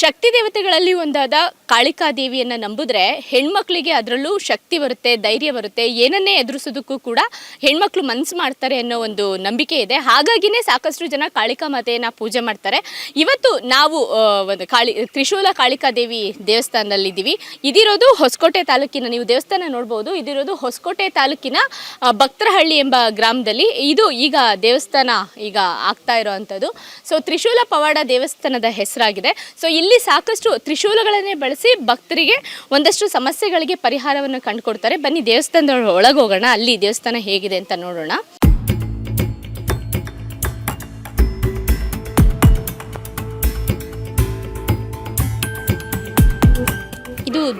ಶಕ್ತಿ ದೇವತೆಗಳಲ್ಲಿ ಒಂದಾದ ಕಾಳಿಕಾ ದೇವಿಯನ್ನು ನಂಬಿದ್ರೆ ಹೆಣ್ಮಕ್ಳಿಗೆ ಅದರಲ್ಲೂ ಶಕ್ತಿ ಬರುತ್ತೆ, ಧೈರ್ಯ ಬರುತ್ತೆ. ಏನನ್ನೇ ಎದುರಿಸೋದಕ್ಕೂ ಕೂಡ ಹೆಣ್ಮಕ್ಳು ಮನ್ಸು ಮಾಡ್ತಾರೆ ಅನ್ನೋ ಒಂದು ನಂಬಿಕೆ ಇದೆ. ಹಾಗಾಗಿನೇ ಸಾಕಷ್ಟು ಜನ ಕಾಳಿಕಾ ಮಾತೆಯನ್ನು ಪೂಜೆ ಮಾಡ್ತಾರೆ. ಇವತ್ತು ನಾವು ಒಂದು ಕಾಳಿ, ತ್ರಿಶೂಲ ಕಾಳಿಕಾ ದೇವಿ ದೇವಸ್ಥಾನದಲ್ಲಿದ್ದೀವಿ. ಇದಿರೋದು ಹೊಸಕೋಟೆ ತಾಲೂಕಿನ, ನೀವು ದೇವಸ್ಥಾನ ನೋಡ್ಬೋದು. ಇದಿರೋದು ಹೊಸಕೋಟೆ ತಾಲೂಕಿನ ಭಕ್ತರಹಳ್ಳಿ ಎಂಬ ಗ್ರಾಮದಲ್ಲಿ ಇದು ಈಗ ದೇವಸ್ಥಾನ ಈಗ ಆಗ್ತಾ ಇರೋವಂಥದ್ದು. ಸೊ ತ್ರಿಶೂಲ ಪವಾಡ ದೇವಸ್ಥಾನದ ಹೆಸರಾಗಿದೆ. ಸೊ ಇಲ್ಲಿ ಸಾಕಷ್ಟು ತ್ರಿಶೂಲಗಳನ್ನೇ ಬಳಸಿ ಭಕ್ತರಿಗೆ ಒಂದಷ್ಟು ಸಮಸ್ಯೆಗಳಿಗೆ ಪರಿಹಾರವನ್ನು ಕಂಡುಕೊಡ್ತಾರೆ. ಬನ್ನಿ ದೇವಸ್ಥಾನದ ಒಳಗೆ ಹೋಗೋಣ. ಅಲ್ಲಿ ದೇವಸ್ಥಾನ ಹೇಗಿದೆ ಅಂತ ನೋಡೋಣ.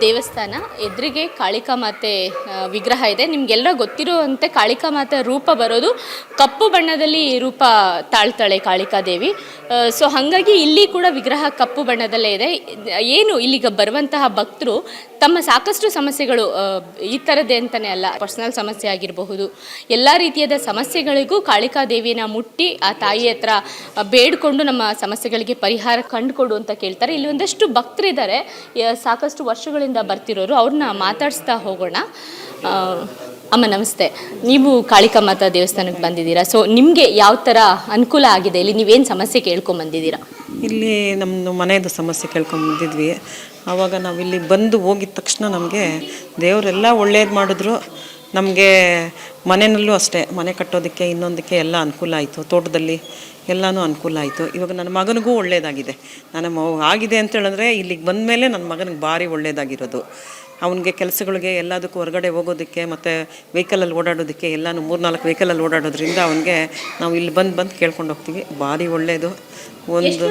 ದೇವಸ್ಥಾನ, ಎದುರಿಗೆ ಕಾಳಿಕಾ ಮಾತೆ ವಿಗ್ರಹ ಇದೆ. ನಿಮಗೆಲ್ಲ ಗೊತ್ತಿರುವಂತೆ ಕಾಳಿಕಾ ಮಾತೆ ರೂಪ ಬರೋದು ಕಪ್ಪು ಬಣ್ಣದಲ್ಲಿ ರೂಪ ತಾಳ್ತಾಳೆ ಕಾಳಿಕಾ ದೇವಿ ಸೊ ಹಾಗಾಗಿ ಇಲ್ಲಿ ಕೂಡ ವಿಗ್ರಹ ಕಪ್ಪು ಬಣ್ಣದಲ್ಲೇ ಇದೆ. ಏನು ಇಲ್ಲಿಗೆ ಬರುವಂತಹ ಭಕ್ತರು ತಮ್ಮ ಸಾಕಷ್ಟು ಸಮಸ್ಯೆಗಳು ಈ ಥರದ್ದೇ ಅಂತಲೇ ಅಲ್ಲ ಪರ್ಸನಲ್ ಸಮಸ್ಯೆ ಆಗಿರಬಹುದು. ಎಲ್ಲ ರೀತಿಯಾದ ಸಮಸ್ಯೆಗಳಿಗೂ ಕಾಳಿಕಾ ದೇವಿನ ಮುಟ್ಟಿ, ಆ ತಾಯಿ ಹತ್ರ ಬೇಡಿಕೊಂಡು ನಮ್ಮ ಸಮಸ್ಯೆಗಳಿಗೆ ಪರಿಹಾರ ಕಂಡುಕೊಡು ಅಂತ ಕೇಳ್ತಾರೆ. ಇಲ್ಲಿ ಒಂದಷ್ಟು ಭಕ್ತರಿದ್ದಾರೆ. ಸಾಕಷ್ಟು ವರ್ಷಗಳಿಂದ ಬರ್ತಿರೋರು. ಅವ್ರನ್ನ ಮಾತಾಡಿಸ್ತಾ ಹೋಗೋಣ. ಅಮ್ಮ, ನಮಸ್ತೆ. ನೀವು ಕಾಳಿಕಾಮಾತಾ ದೇವಸ್ಥಾನಕ್ಕೆ ಬಂದಿದ್ದೀರಾ? ಸೊ ನಿಮಗೆ ಯಾವ ಥರ ಅನುಕೂಲ ಆಗಿದೆ? ಇಲ್ಲಿ ನೀವೇನು ಸಮಸ್ಯೆ ಕೇಳ್ಕೊಂಬಂದಿದ್ದೀರಾ ಇಲ್ಲಿ ನಮ್ಮದು ಮನೆಯದು ಸಮಸ್ಯೆ ಕೇಳ್ಕೊಂಬಂದಿದ್ವಿ ಆವಾಗ ನಾವು ಇಲ್ಲಿ ಬಂದು ಹೋಗಿದ ತಕ್ಷಣ ನಮಗೆ ದೇವರೆಲ್ಲ ಒಳ್ಳೆಯದು ಮಾಡಿದ್ರು. ನಮಗೆ ಮನೆಯಲ್ಲೂ ಅಷ್ಟೇ, ಮನೆ ಕಟ್ಟೋದಕ್ಕೆ ಇನ್ನೊಂದಕ್ಕೆ ಎಲ್ಲ ಅನುಕೂಲ ಆಯಿತು. ತೋಟದಲ್ಲಿ ಎಲ್ಲನೂ ಅನುಕೂಲ ಆಯಿತು. ಇವಾಗ ನನ್ನ ಮಗನಿಗೂ ಒಳ್ಳೆಯದಾಗಿದೆ ನನ್ನ ಆಗಿದೆ ಅಂತ ಹೇಳಿದ್ರೆ ಇಲ್ಲಿಗೆ ಬಂದ ಮೇಲೆ ನನ್ನ ಮಗನಿಗೆ ಭಾರಿ ಒಳ್ಳೆಯದಾಗಿರೋದು ಅವನಿಗೆ ಕೆಲಸಗಳಿಗೆ ಎಲ್ಲದಕ್ಕೂ ಹೊರಗಡೆ ಹೋಗೋದಕ್ಕೆ ಮತ್ತು ವೆಹಿಕಲಲ್ಲಿ ಓಡಾಡೋದಕ್ಕೆ ಎಲ್ಲನೂ ಮೂರ್ನಾಲ್ಕು ವೆಹಿಕಲಲ್ಲಿ ಓಡಾಡೋದ್ರಿಂದ ಅವನಿಗೆ ನಾವು ಇಲ್ಲಿ ಬಂದು ಬಂದು ಕೇಳ್ಕೊಂಡು ಹೋಗ್ತೀವಿ. ಭಾರಿ ಒಳ್ಳೆಯದು ಒಂದು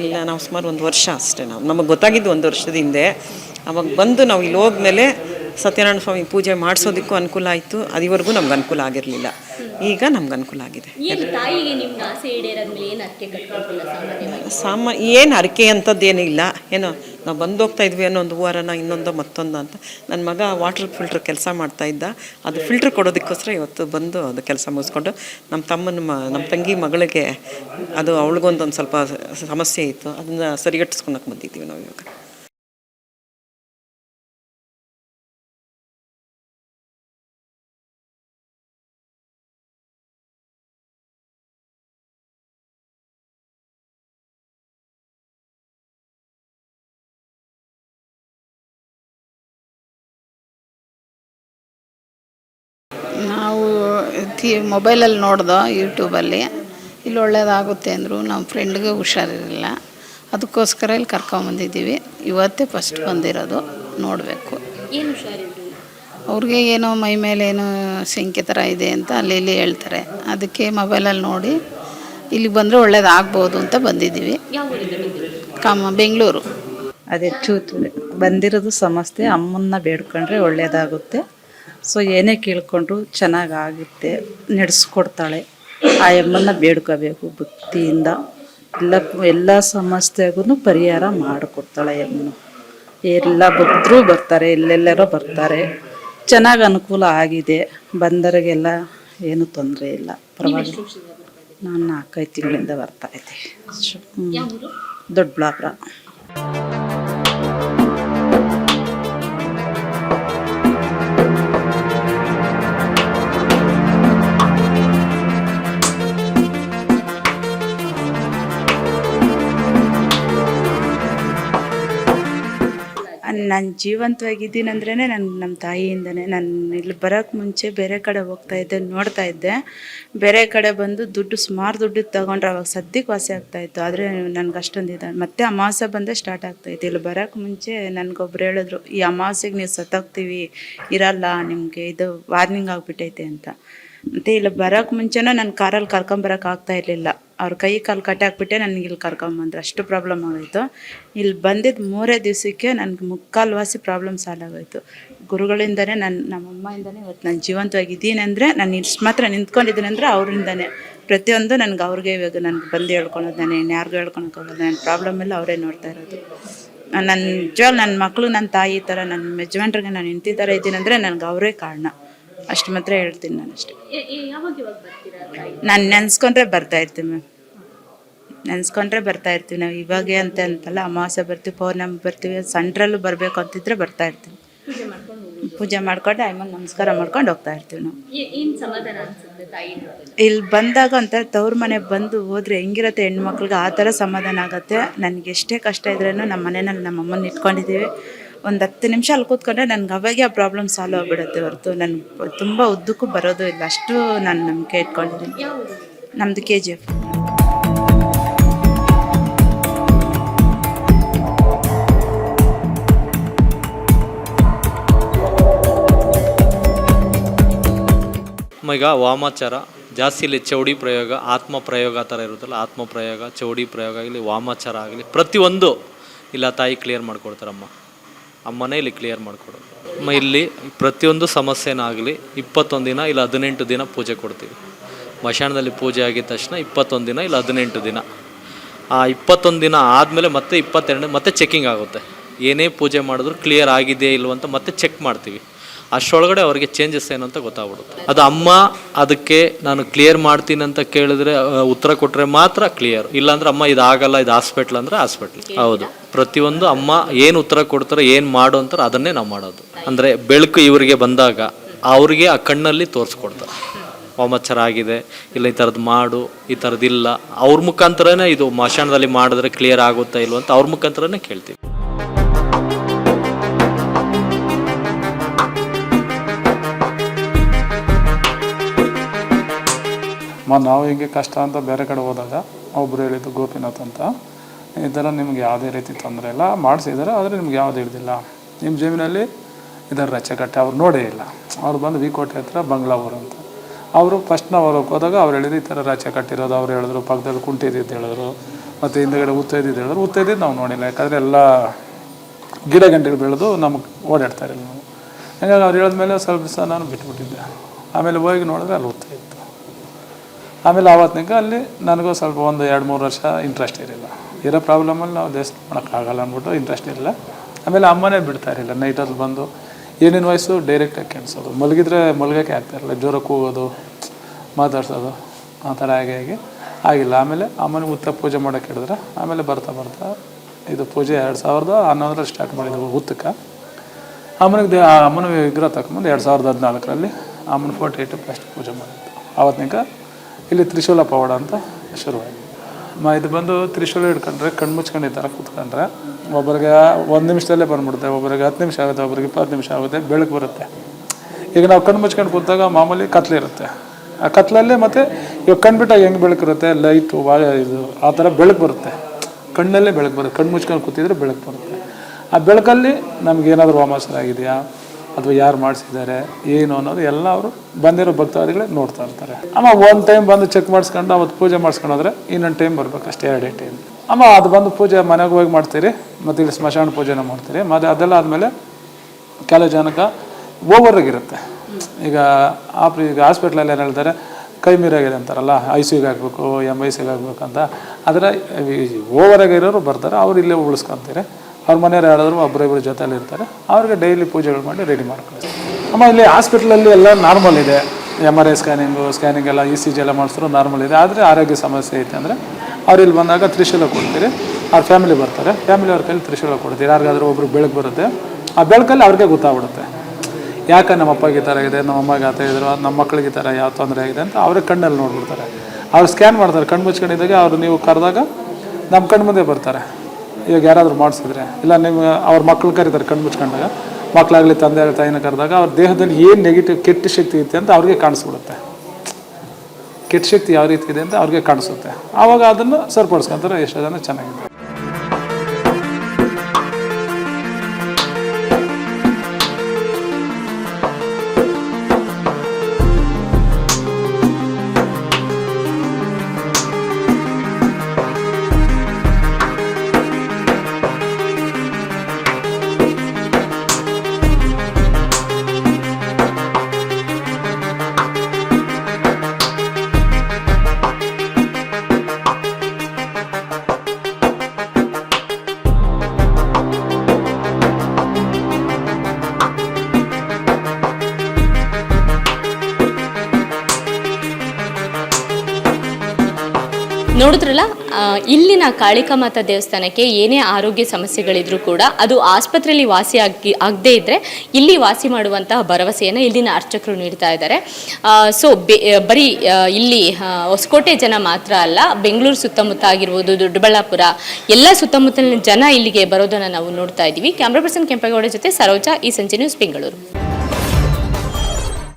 ಇಲ್ಲ ನಾವು ಸುಮಾರು ಒಂದು ವರ್ಷ ಅಷ್ಟೇ ನಾವು. ನಮಗೆ ಗೊತ್ತಾಗಿದ್ದು ಒಂದು ವರ್ಷದ ಹಿಂದೆ. ಅವಾಗ ಬಂದು ನಾವು ಇಲ್ಲಿ ಹೋದ್ಮೇಲೆ ಸತ್ಯನಾರಾಯಣ ಸ್ವಾಮಿ ಪೂಜೆ ಮಾಡಿಸೋದಕ್ಕೂ ಅನುಕೂಲ ಆಯಿತು. ಅದಿವರೆಗೂ ನಮ್ಗೆ ಅನುಕೂಲ ಆಗಿರಲಿಲ್ಲ. ಈಗ ನಮ್ಗೆ ಅನುಕೂಲ ಆಗಿದೆ. ಸಾಮಾ ಏನು ಹರಕೆ ಅಂಥದ್ದೇನೂ ಇಲ್ಲ. ಏನೋ ನಾವು ಬಂದು ಹೋಗ್ತಾ ಇದ್ವಿ ಅನ್ನೋ ಒಂದು ವಾರನ ಇನ್ನೊಂದು ಮತ್ತೊಂದು ಅಂತ. ನನ್ನ ಮಗ ವಾಟರ್ ಫಿಲ್ಟ್ರ್ ಕೆಲಸ ಮಾಡ್ತಾ ಇದ್ದ. ಅದು ಫಿಲ್ಟ್ರ್ ಕೊಡೋದಕ್ಕೋಸ್ಕರ ಇವತ್ತು ಬಂದು ಅದು ಕೆಲಸ ಮುಗಿಸ್ಕೊಂಡು ನಮ್ಮ ತಮ್ಮನ ಮ ನಮ್ಮ ತಂಗಿ ಮಗಳಿಗೆ ಅದು ಅವಳಿಗೊಂದೊಂದು ಸ್ವಲ್ಪ ಸಮಸ್ಯೆ ಇತ್ತು. ಅದನ್ನು ಸರಿಗಟ್ಟಿಸ್ಕೊಳಕ್ಕೆ ಬಂದಿದ್ದೀವಿ ನಾವು ಇವಾಗ. ನಾವು ಟಿ ಮೊಬೈಲಲ್ಲಿ ನೋಡ್ದೋ ಯೂಟ್ಯೂಬಲ್ಲಿ ಇಲ್ಲಿ ಒಳ್ಳೇದಾಗುತ್ತೆ ಅಂದರು ನಮ್ಮ ಫ್ರೆಂಡ್ಗೆ ಹುಷಾರಿರಲಿಲ್ಲ. ಅದಕ್ಕೋಸ್ಕರ ಇಲ್ಲಿ ಕರ್ಕೊಂಬಂದಿದ್ದೀವಿ ಇವತ್ತೇ ಫಸ್ಟ್ ಬಂದಿರೋದು ನೋಡಬೇಕು. ಏನು ಹುಷಾರಿರಲಿಲ್ಲ ಅವ್ರಿಗೆ ಏನೋ ಮೈ ಮೇಲೆ ಏನೋ ಸೆಂಕೆ ಥರ ಇದೆ ಅಂತ ಅಲ್ಲಿ ಇಲ್ಲಿ ಹೇಳ್ತಾರೆ. ಅದಕ್ಕೆ ಮೊಬೈಲಲ್ಲಿ ನೋಡಿ ಇಲ್ಲಿಗೆ ಬಂದರೆ ಒಳ್ಳೇದಾಗ್ಬೋದು ಅಂತ ಬಂದಿದ್ದೀವಿ. ಕಮ್ಮ ಕಾಮ ಬೆಂಗಳೂರು. ಅದೇ ಚೂತ್ ಬಂದಿರೋದು ಸಮಸ್ಯೆ ಅಮ್ಮನ್ನ ಬೇಡ್ಕೊಂಡ್ರೆ ಒಳ್ಳೆಯದಾಗುತ್ತೆ ಸೊ ಏನೇ ಕೇಳಿಕೊಂಡ್ರು ಚೆನ್ನಾಗಾಗುತ್ತೆ ನಡೆಸ್ಕೊಡ್ತಾಳೆ. ಆ ಎಮ್ಮನ್ನ ಬೇಡ್ಕೋಬೇಕು ಭಕ್ತಿಯಿಂದ ಎಲ್ಲ ಎಲ್ಲ ಸಮಸ್ಯೆಗೂ ಪರಿಹಾರ ಮಾಡಿಕೊಡ್ತಾಳೆ ಅಮ್ಮನು. ಎಲ್ಲ ಭಕ್ತರು ಬರ್ತಾರೆ ಎಲ್ಲೆಲ್ಲರೂ ಬರ್ತಾರೆ. ಚೆನ್ನಾಗಿ ಅನುಕೂಲ ಆಗಿದೆ. ಬಂದರಿಗೆಲ್ಲ ಏನು ತೊಂದರೆ ಇಲ್ಲ. ಪರವಾಗಿ ನಾನು ನಾಲ್ಕೈದು ತಿಂಗಳಿಂದ ಬರ್ತಾ ಇದ್ದೆ. ದೊಡ್ಡಬಳ್ಳಾಪುರ ನಾನು ಜೀವಂತವಾಗಿದ್ದೀನಂದ್ರೇ ನನ್ನ ನಮ್ಮ ತಾಯಿಯಿಂದನೇ. ನಾನು ಇಲ್ಲಿ ಬರೋಕ್ಕೆ ಮುಂಚೆ ಬೇರೆ ಕಡೆ ಹೋಗ್ತಾ ಇದ್ದೆ, ನೋಡ್ತಾ ಇದ್ದೆ. ಬೇರೆ ಕಡೆ ಬಂದು ದುಡ್ಡು, ಸುಮಾರು ದುಡ್ಡು ತಗೊಂಡ್ರೆ ಅವಾಗ ಸದ್ಯಕ್ಕೆ ವಾಸಿ ಆಗ್ತಾಯಿತ್ತು ಆದರೆ ನನಗೆ ಅಷ್ಟೊಂದು ಇದೆ, ಮತ್ತೆ ಅಮಾವಾಸ್ಯೆ ಬಂದೇ ಸ್ಟಾರ್ಟ್ ಆಗ್ತಾಯಿತ್ತು ಇಲ್ಲಿ ಬರೋಕ್ಕೆ ಮುಂಚೆ ನನಗೊಬ್ರು ಹೇಳಿದ್ರು, ಈ ಅಮಾವಾಸ್ಯೆಗೆ ನೀವು ಸತ್ತೋಗ್ತೀವಿ, ಇರಲ್ಲ, ನಿಮಗೆ ಇದು ವಾರ್ನಿಂಗ್ ಆಗಿಬಿಟ್ಟೈತೆ ಅಂತ. ಮತ್ತು ಇಲ್ಲಿ ಬರೋಕ್ಕೆ ಮುಂಚೆನೂ ನಾನು ಕಾರಲ್ಲಿ ಕರ್ಕೊಂಬರಕ್ಕೆ ಆಗ್ತಾ ಇರಲಿಲ್ಲ. ಅವ್ರ ಕೈ ಕಾಲು ಕಟ್ಟಾಕ್ಬಿಟ್ಟೆ ನನಗೆ ಇಲ್ಲಿ ಕರ್ಕೊಂಬಂದ್ರು ಅಷ್ಟು ಪ್ರಾಬ್ಲಮ್ ಆಗೋಯ್ತು. ಇಲ್ಲಿ ಬಂದಿದ್ದು ಮೂರೇ ದಿವಸಕ್ಕೆ ನನಗೆ ಮುಕ್ಕಾಲು ವಾಸಿ ಪ್ರಾಬ್ಲಮ್ ಸಾಲ್ವ್ ಆಗೋಯ್ತು. ಗುರುಗಳಿಂದನೇ ನನ್ನ ನಮ್ಮಮ್ಮಿಂದನೇ ಇವತ್ತು ನಾನು ಜೀವಂತವಾಗಿದ್ದೀನಿ ಅಂದರೆ, ನಾನು ಇಷ್ಟು ಮಾತ್ರ ನಿಂತ್ಕೊಂಡಿದ್ದೀನಿ ಅಂದರೆ ಅವರಿಂದನೇ. ಪ್ರತಿಯೊಂದು ನನಗೆ ಅವ್ರಿಗೆ ಇವಾಗ ನನಗೆ ಬಂದು ಹೇಳ್ಕೊಳೋದು, ನಾನು ಇನ್ಯಾರಿಗೂ ಹೇಳ್ಕೊಳಕ್ಕೆ ಹೋಗೋದು ನನ್ನ ಪ್ರಾಬ್ಲಮ್ ಎಲ್ಲ ಅವರೇ ನೋಡ್ತಾ ಇರೋದು. ನನ್ನ ನಿಜವಾಗ ನನ್ನ ಮಕ್ಕಳು ನನ್ನ ತಾಯಿ ಥರ ನನ್ನ ಯಜಮಾನ್ರಿಗೆ ನಾನು ಹೆಂಡ್ತಿ ಥರ ಇದ್ದೀನಿ ಅಂದರೆ ನನಗೆ ಅವರೇ ಕಾರಣ. ಅಷ್ಟು ಮಾತ್ರ ಹೇಳ್ತೀನಿ ನಾನು ಅಷ್ಟೇ. ನಾನು ನೆನ್ಸ್ಕೊಂಡ್ರೆ ಬರ್ತಾ ಇರ್ತೀನಿ ಮ್ಯಾಮ್. ನೆನ್ಸ್ಕೊಂಡ್ರೆ ಬರ್ತಾ ಇರ್ತೀವಿ ನಾವು ಇವಾಗೆ ಅಂತ ಅಂತಲ್ಲ ಅಮಾವಾಸ್ಯೆ ಬರ್ತೀವಿ ಪೌರ್ಣಮಿ ಬರ್ತೀವಿ ಸಂಡ್ರಲ್ಲೂ ಬರಬೇಕು ಅಂತಿದ್ರೆ ಬರ್ತಾ ಇರ್ತೀವಿ ಪೂಜೆ ಮಾಡ್ಕೊಂಡು ಆಮೇಲೆ ನಮಸ್ಕಾರ ಮಾಡ್ಕೊಂಡು ಹೋಗ್ತಾ ಇರ್ತೀವಿ ನಾವು. ಇಲ್ಲಿ ಬಂದಾಗ ಅಂತ ತವ್ರ ಮನೆಗೆ ಬಂದು ಹೋದ್ರೆ ಹೆಂಗಿರತ್ತೆ ಹೆಣ್ಮಕ್ಳಿಗೆ ಆ ಥರ ಸಮಾಧಾನ ಆಗುತ್ತೆ. ನನಗೆ ಎಷ್ಟೇ ಕಷ್ಟ ಇದ್ರೂ ನಮ್ಮ ಮನೆಯಲ್ಲಿ ನಮ್ಮ ಅಮ್ಮನ ಇಟ್ಕೊಂಡಿದ್ದೀವಿ. ಒಂದು ಹತ್ತು ನಿಮಿಷ ಅಲ್ಲಿ ಕೂತ್ಕೊಂಡ್ರೆ ನನಗೆ ಅವಾಗೆ ಆ ಪ್ರಾಬ್ಲಮ್ ಸಾಲ್ವ್ ಆಗ್ಬಿಡುತ್ತೆ ಹೊರತು. ನಾನು ತುಂಬ ಉದ್ದಕ್ಕೂ ಬರೋದು ಇಲ್ಲ. ಅಷ್ಟು ನಾನು ನಂಬಿಕೆ ಇಟ್ಕೊಂಡಿದ್ದೀನಿ. ನಮ್ಮದು ಕೆ ಜಿ ಎಫ್ ಈಗ ವಾಮಾಚಾರ. ಜಾಸ್ತಿ ಇಲ್ಲಿ ಚೌಡಿ ಪ್ರಯೋಗ, ಆತ್ಮ ಪ್ರಯೋಗ ಥರ ಇರುತ್ತಲ್ಲ, ಆತ್ಮ ಪ್ರಯೋಗ, ಚೌಡಿ ಪ್ರಯೋಗ ಆಗಲಿ, ವಾಮಾಚಾರ ಆಗಲಿ, ಪ್ರತಿಯೊಂದು ಇಲ್ಲ ತಾಯಿ ಕ್ಲಿಯರ್ ಮಾಡಿಕೊಡ್ತಾರಮ್ಮ. ಅಮ್ಮನೇ ಇಲ್ಲಿ ಕ್ಲಿಯರ್ ಮಾಡಿಕೊಡು ಇಲ್ಲಿ ಪ್ರತಿಯೊಂದು ಸಮಸ್ಯೆನಾಗಲಿ ಇಪ್ಪತ್ತೊಂದು ದಿನ ಇಲ್ಲ ಹದಿನೆಂಟು ದಿನ ಪೂಜೆ ಕೊಡ್ತೀವಿ. ಮಶಾಣದಲ್ಲಿ ಪೂಜೆ ಆಗಿದ ತಕ್ಷಣ ಇಪ್ಪತ್ತೊಂದು ದಿನ ಇಲ್ಲ ಹದಿನೆಂಟು ದಿನ. ಆ ಇಪ್ಪತ್ತೊಂದು ದಿನ ಆದಮೇಲೆ ಮತ್ತೆ ಇಪ್ಪತ್ತೆರಡು ಮತ್ತೆ ಚೆಕಿಂಗ್ ಆಗುತ್ತೆ. ಏನೇ ಪೂಜೆ ಮಾಡಿದ್ರು ಕ್ಲಿಯರ್ ಆಗಿದೆಯೇ ಇಲ್ವಂತ ಮತ್ತೆ ಚೆಕ್ ಮಾಡ್ತೀವಿ. ಅಷ್ಟರೊಳಗಡೆ ಅವರಿಗೆ ಚೇಂಜಸ್ ಏನು ಅಂತ ಗೊತ್ತಾಗ್ಬಿಡುತ್ತೆ. ಅದು ಅಮ್ಮ ಅದಕ್ಕೆ ನಾನು ಕ್ಲಿಯರ್ ಮಾಡ್ತೀನಿ ಅಂತ ಕೇಳಿದ್ರೆ ಉತ್ತರ ಕೊಟ್ಟರೆ ಮಾತ್ರ ಕ್ಲಿಯರ್ ಇಲ್ಲಾಂದ್ರೆ ಅಮ್ಮ ಇದಾಗಲ್ಲ ಇದು ಹಾಸ್ಪಿಟ್ಲ್ ಅಂದ್ರೆ ಹಾಸ್ಪಿಟ್ಲ್ ಹೌದು. ಪ್ರತಿಯೊಂದು ಅಮ್ಮ ಏನು ಉತ್ತರ ಕೊಡ್ತಾರೆ ಏನು ಮಾಡು ಅಂತಾರೆ ಅದನ್ನೇ ನಾವು ಮಾಡೋದು. ಅಂದರೆ ಬೆಳಕು ಇವರಿಗೆ ಬಂದಾಗ ಅವ್ರಿಗೆ ಆ ಕಣ್ಣಲ್ಲಿ ತೋರಿಸ್ಕೊಡ್ತಾರೆ. ವಾಮಾಚಾರ ಆಗಿದೆ ಇಲ್ಲ ಈ ಥರದ್ದು ಮಾಡು ಈ ಥರದ್ದಿಲ್ಲ ಅವ್ರ ಮುಖಾಂತರನೇ ಇದು ಮಶಾಣದಲ್ಲಿ ಮಾಡಿದ್ರೆ ಕ್ಲಿಯರ್ ಆಗುತ್ತಾ ಇಲ್ವಂತ ಅವ್ರ ಮುಖಾಂತರನೇ ಕೇಳ್ತೀವಿ. ಮ ನಾವು ಹೀಗೆ ಕಷ್ಟ ಅಂತ ಬೇರೆ ಕಡೆ ಹೋದಾಗ ಒಬ್ಬರು ಹೇಳಿದ್ದು ಗೋಪಿನಾಥ್ ಅಂತ. ಈ ಥರ ನಿಮ್ಗೆ ಯಾವುದೇ ರೀತಿ ತೊಂದರೆ ಇಲ್ಲ. ಮಾಡಿಸಿದ್ದಾರೆ, ಆದರೆ ನಿಮ್ಗೆ ಯಾವುದು ಹಿಡ್ದಿಲ್ಲ. ನಿಮ್ಮ ಜಮೀನಲ್ಲಿ ಇದರ ರಚೆ ಕಟ್ಟೆ ಅವ್ರು ನೋಡೇ ಇಲ್ಲ. ಅವ್ರು ಬಂದು ವಿಕೋಟೆ ಹತ್ರ ಬಂಗ್ಲಾವೂರು ಅಂತ. ಅವರು ಫಸ್ಟ್ ನಾವು ಹೊರಗೆ ಹೋದಾಗ ಅವ್ರು ಹೇಳಿದ್ರು, ಈ ಥರ ರಚೆ ಕಟ್ಟಿರೋದು ಅವ್ರು ಹೇಳಿದ್ರು, ಪಕ್ಕದಲ್ಲಿ ಕುಂಟೆ ಇದ್ದಿದ್ದು ಹೇಳಿದ್ರು, ಮತ್ತು ಹಿಂದಗಡೆ ಉತ್ತೈದಿದ್ದು ಹೇಳಿದ್ರು. ಉತ್ತೈದಿದ್ದು ನಾವು ನೋಡಿಲ್ಲ, ಯಾಕಂದರೆ ಎಲ್ಲ ಗಿಡ ಗಂಟೆಗಳು ಬೆಳೆದು ನಮಗೆ ಓಡಾಡ್ತಾ ಇರಲಿಲ್ಲ ನಾವು. ಹಂಗಾಗಿ ಅವ್ರು ಹೇಳಿದ್ಮೇಲೆ ಸ್ವಲ್ಪ ದಿವಸ ನಾನು ಬಿಟ್ಬಿಟ್ಟಿದ್ದೆ. ಆಮೇಲೆ ಹೋಗಿ ನೋಡಿದ್ರೆ ಅಲ್ಲಿ ಉತ್ತ ಇತ್ತು ಆಮೇಲೆ ಆವತ್ತಿನಾಗ ಅಲ್ಲಿ ನನಗೂ ಸ್ವಲ್ಪ ಒಂದು ಎರಡು ಮೂರು ವರ್ಷ ಇಂಟ್ರೆಸ್ಟ್ ಇರಲಿಲ್ಲ. ಇರೋ ಪ್ರಾಬ್ಲಮಲ್ಲಿ ನಾವು ದೇವಸ್ಥಾನ ಮಾಡೋಕ್ಕಾಗಲ್ಲ ಅಂದ್ಬಿಟ್ಟು ಇಂಟ್ರೆಸ್ಟ್ ಇರಲಿಲ್ಲ. ಆಮೇಲೆ ಅಮ್ಮನೇ ಬಿಡ್ತಾ ಇರಲಿಲ್ಲ. ನೈಟಲ್ಲಿ ಬಂದು ಏನೇನು ವಯಸ್ಸು ಡೈರೆಕ್ಟಾಗಿ ಕೆಣಿಸೋದು. ಮಲಗಿದ್ರೆ ಮಲಗೋಕ್ಕೆ ಆಗ್ತಾ ಇರಲಿಲ್ಲ. ಜ್ವರ ಕೂಗೋದು, ಮಾತಾಡ್ಸೋದು, ಆ ಥರ ಹಾಗೆ ಹಾಗೆ ಆಗಿಲ್ಲ. ಆಮೇಲೆ ಅಮ್ಮನಿಗೆ ಹುತ್ತ ಪೂಜೆ ಮಾಡೋಕ್ಕೆ ಹಿಡಿದ್ರೆ ಆಮೇಲೆ ಬರ್ತಾ ಬರ್ತಾ ಇದು ಪೂಜೆ ಎರಡು ಸಾವಿರದ ಹನ್ನೊಂದರಲ್ಲಿ ಸ್ಟಾರ್ಟ್ ಮಾಡಿದ್ವು ಹುತ್ತಕ್ಕೆ ಅಮ್ಮನಿಗೆ ದೇ ಅಮ್ಮನ ವಿಗ್ರಹ ತಗೊಂಬಂದು ಎರಡು ಸಾವಿರದ ಹದಿನಾಲ್ಕರಲ್ಲಿ ಅಮ್ಮನ ಫೋಟೋ ಇಟ್ಟು ಫಸ್ಟ್ ಪೂಜೆ ಮಾಡಿದ್ದು. ಆವತ್ತಿನಾಗ ಇಲ್ಲಿ ತ್ರಿಶೂಲ ಪವಾಡ ಅಂತ ಶುರುವಾಯಿತು ಮ, ಇದು ಬಂದು ತ್ರಿಶೂಲ ಹಿಡ್ಕೊಂಡ್ರೆ ಕಣ್ಣು ಮುಚ್ಕೊಂಡು ಈ ಥರ ಕೂತ್ಕೊಂಡ್ರೆ ಒಬ್ಬರಿಗೆ ಒಂದು ನಿಮಿಷದಲ್ಲೇ ಬಂದ್ಬಿಡುತ್ತೆ, ಒಬ್ಬರಿಗೆ ಹತ್ತು ನಿಮಿಷ ಆಗುತ್ತೆ, ಒಬ್ಬರಿಗೆ ಇಪ್ಪತ್ತು ನಿಮಿಷ ಆಗುತ್ತೆ, ಬೆಳಕು ಬರುತ್ತೆ. ಈಗ ನಾವು ಕಣ್ಣು ಮುಚ್ಕೊಂಡು ಕೂತಾಗ ಮಾಮೂಲಿ ಕತ್ಲಿರುತ್ತೆ ಆ ಕತ್ಲಲ್ಲೇ ಮತ್ತೆ ಇವಾಗ ಕಣ್ಣು ಬಿಟ್ಟಾಗ ಹೆಂಗೆ ಬೆಳಕಿರುತ್ತೆ ಲೈಟು, ವಾ, ಇದು, ಆ ಥರ ಬೆಳಕು ಬರುತ್ತೆ. ಕಣ್ಣಲ್ಲೇ ಬೆಳಕು ಬರುತ್ತೆ. ಕಣ್ಣು ಮುಚ್ಕೊಂಡು ಕೂತಿದ್ರೆ ಬೆಳಕು ಬರುತ್ತೆ. ಆ ಬೆಳಕಲ್ಲಿ ನಮ್ಗೆ ಏನಾದರೂ ವಾಮಾಸನ ಆಗಿದೆಯಾ? ಅಥವಾ ಯಾರು ಮಾಡಿಸಿದ್ದಾರೆ, ಏನು ಅನ್ನೋದು ಎಲ್ಲ ಅವರು ಬಂದಿರೋ ಭಕ್ತಾದಿಗಳೇ ನೋಡ್ತಾ ಇರ್ತಾರೆ. ಅಮ್ಮ, ಒಂದು ಟೈಮ್ ಬಂದು ಚೆಕ್ ಮಾಡಿಸ್ಕೊಂಡು ಅವತ್ತು ಪೂಜೆ ಮಾಡಿಸ್ಕೊಂಡು ಹೋದ್ರೆ ಇನ್ನೊಂದು ಟೈಮ್ ಬರ್ಬೇಕು ಅಷ್ಟೇ ಎರಡೇ ಟೈಮ್ ಅಮ್ಮ, ಅದು ಬಂದು ಪೂಜೆ ಮನೆಗೆ ಹೋಗಿ ಮಾಡ್ತೀರಿ, ಮತ್ತು ಇಲ್ಲಿ ಸ್ಮಶಾನ ಪೂಜೆನ ಮಾಡ್ತೀರಿ, ಮತ್ತು ಅದೆಲ್ಲ ಆದಮೇಲೆ ಕೆಲವು ಜನಕ್ಕೆ ಓವರಾಗಿರುತ್ತೆ ಈಗ ಆಪ್, ಈಗ ಹಾಸ್ಪಿಟ್ಲಲ್ಲಿ ಏನು ಹೇಳ್ತಾರೆ, ಕೈ ಮೀರಾಗಿದೆ ಅಂತಾರಲ್ಲ ಐ ಸಿಗೆ ಆಗಬೇಕು ಎಂ ಐ ಸಿಗೆ ಹಾಕ್ಬೇಕು ಅಂತ, ಆದರೆ ಓವರಾಗಿರೋರು ಬರ್ತಾರೆ, ಅವ್ರು ಇಲ್ಲೇ ಉಳಿಸ್ಕೊಂತಾರೆ. ಅವ್ರ ಮನೆಯವ್ರು ಯಾರಾದರೂ ಒಬ್ಬರಿಬ್ಬರು ಜೊತೆಯಲ್ಲಿ ಇರ್ತಾರೆ, ಅವ್ರಿಗೆ ಡೈಲಿ ಪೂಜೆಗಳು ಮಾಡಿ ರೆಡಿ ಮಾಡ್ಕೊಳ್ತಾರೆ ಅಮ್ಮ, ಇಲ್ಲಿ ಹಾಸ್ಪಿಟ್ಲಲ್ಲಿ ಎಲ್ಲ ನಾರ್ಮಲ್ ಇದೆ. M R I scanning scanning ಎಲ್ಲ ಇ ಸಿ ಜಿ ಎಲ್ಲ ಮಾಡಿಸಿದ್ರು ನಾರ್ಮಲ್ ಇದೆ. ಆದರೆ ಆರೋಗ್ಯ ಸಮಸ್ಯೆ ಐತೆ ಅಂದರೆ ಅವ್ರು ಇಲ್ಲಿ ಬಂದಾಗ ತ್ರಿಶೂಲ ಕೊಡ್ತೀರಿ. ಅವ್ರ ಫ್ಯಾಮಿಲಿ ಬರ್ತಾರೆ. ಫ್ಯಾಮಿಲಿ ಅವ್ರ ಕೈಲಿ ತ್ರಿಶೂಲ ಕೊಡ್ತೀರಿ. ಯಾರಿಗಾದ್ರೂ ಒಬ್ರು ಬೆಳಕು ಬರುತ್ತೆ. ಆ ಬೆಳಕಲ್ಲಿ ಅವ್ರಿಗೆ ಗೊತ್ತಾಗ್ಬಿಡುತ್ತೆ. ಯಾಕೆ ನಮ್ಮ ಅಪ್ಪಗೆ ಈ ಥರ ಇದೆ, ನಮ್ಮ ಅಮ್ಮಗೆ ಆ ಥರ ಇದ್ರು, ನಮ್ಮ ಮಕ್ಕಳಿಗೆ ಈ ಥರ ಯಾವ ತೊಂದರೆ ಆಗಿದೆ ಅಂತ ಅವ್ರ ಕಣ್ಣಲ್ಲಿ ನೋಡ್ಬಿಡ್ತಾರೆ. ಅವ್ರು ಸ್ಕ್ಯಾನ್ ಮಾಡ್ತಾರೆ. ಕಣ್ಣು ಮುಚ್ಕೊಂಡಿದ್ದಾಗ ಅವ್ರು ನೀವು ಕರೆದಾಗ ನಮ್ಮ ಕಣ್ಣು ಮುಂದೆ ಬರ್ತಾರೆ. ಇವಾಗ ಯಾರಾದರೂ ಮಾಡಿಸಿದ್ರೆ, ಇಲ್ಲ ನೀವು ಅವ್ರ ಮಕ್ಳು ಕರೀತಾರೆ ಕಣ್ಣು ಮುಚ್ಕೊಂಡಾಗ ಮಕ್ಕಳಾಗಲಿ ತಂದೆ, ತಾಯಿನ ಕರೆದಾಗ ಅವ್ರ ದೇಹದಲ್ಲಿ ಏನು ನೆಗೆಟಿವ್ ಕೆಟ್ಟ ಶಕ್ತಿ ಇದೆ ಅಂತ ಅವ್ರಿಗೆ ಕಾಣಿಸ್ಬಿಡುತ್ತೆ. ಕೆಟ್ಟ ಶಕ್ತಿ ಯಾವ ರೀತಿ ಇದೆ ಅಂತ ಅವ್ರಿಗೆ ಕಾಣಿಸುತ್ತೆ. ಆವಾಗ ಅದನ್ನು ಸರಿಪಡಿಸ್ಕೊಂತಾರೆ, ಎಷ್ಟೋ ಜನ ಚೆನ್ನಾಗಿದೆ ನೋಡಿದ್ರಲ್ಲ ಇಲ್ಲಿನ ಇಲ್ಲಿನ ಕಾಳಿಕಾಮಾತಾ ದೇವಸ್ಥಾನಕ್ಕೆ ಏನೇ ಆರೋಗ್ಯ ಸಮಸ್ಯೆಗಳಿದ್ರೂ ಕೂಡ ಅದು ಆಸ್ಪತ್ರೆಯಲ್ಲಿ ವಾಸಿ ಆಗಿ, ಆಗದೇ ಇದ್ದರೆ ಇಲ್ಲಿ ವಾಸಿ ಮಾಡುವಂತಹ ಭರವಸೆಯನ್ನು ಇಲ್ಲಿನ ಅರ್ಚಕರು ನೀಡ್ತಾ ಇದ್ದಾರೆ. ಸೊ ಬರೀ ಇಲ್ಲಿ ಹೊಸಕೋಟೆ ಜನ ಮಾತ್ರ ಅಲ್ಲ, ಬೆಂಗಳೂರು ಸುತ್ತಮುತ್ತ ಆಗಿರ್ಬೋದು, ದೊಡ್ಡಬಳ್ಳಾಪುರ, ಎಲ್ಲ ಸುತ್ತಮುತ್ತಲಿನ ಜನ ಇಲ್ಲಿಗೆ ಬರೋದನ್ನು ನಾವು ನೋಡ್ತಾ ಇದ್ದೀವಿ. ಕ್ಯಾಮ್ರಾ ಪರ್ಸನ್ ಕೆಂಪೇಗೌಡ ಜೊತೆ ಸರೋಜಾ, ಈ ಸಂಜೆ ನ್ಯೂಸ್ ಬೆಂಗಳೂರು.